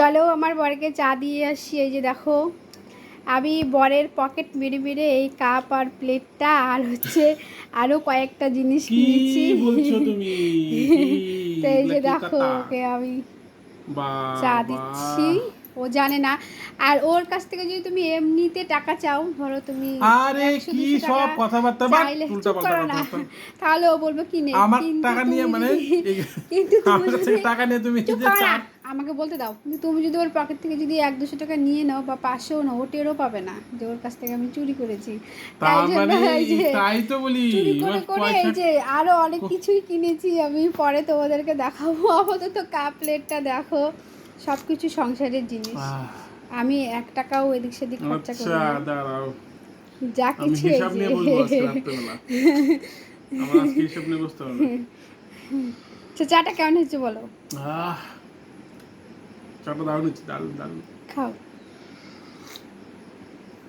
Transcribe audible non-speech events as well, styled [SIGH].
চলো আমার বরকে চা দিয়ে আসি এই যে দেখো। আমি বরের পকেট মেরে মেরে এই কাপ আর প্লেটটা আর হচ্ছে আরও কয়েকটা জিনিস কিনেছি। তো এই যে দেখো ওকে আমি চা দিচ্ছি। ও জানে না। আর ওর কাছ থেকে যদি তুমি এমনিতে টাকা চাও ধরো তুমি আরে কি সব কথাবার্তা? চাইলে করো না। তাহলে ও বলবে কি নেই আমার টাকা নিয়ে মানে [LAUGHS] কিন্তু টাকা নিয়ে তুমি চুপ যে চা- আমাকে বলতে দাও কিন্তু তুমি যদি ওর পকেট থেকে যদি এক দুশো টাকা নিয়ে নাও বা পাশেও নাও ও টেরও পাবে না যে ওর কাছ থেকে আমি চুরি করেছি। তাই জন্য মানে এই যে তো বলি চুরি করে করে এই যে আরও অনেক কিছুই কিনেছি আমি পরে তোমাদেরকে দেখাবো। আপাতত কাপ প্লেটটা দেখো সবকিছু সংসারের জিনিস। আমি এক টাকাও এদিক সেদিক খরচা করি আচ্ছা দাঁড়াও। যা কিছু যে আমার আজকে হিসাব নিয়ে বসতে হবে তো চাটা কেমন হয়েছে বলো? আহ চাটা দারুণ হচ্ছে দারুণ দারুণ খাও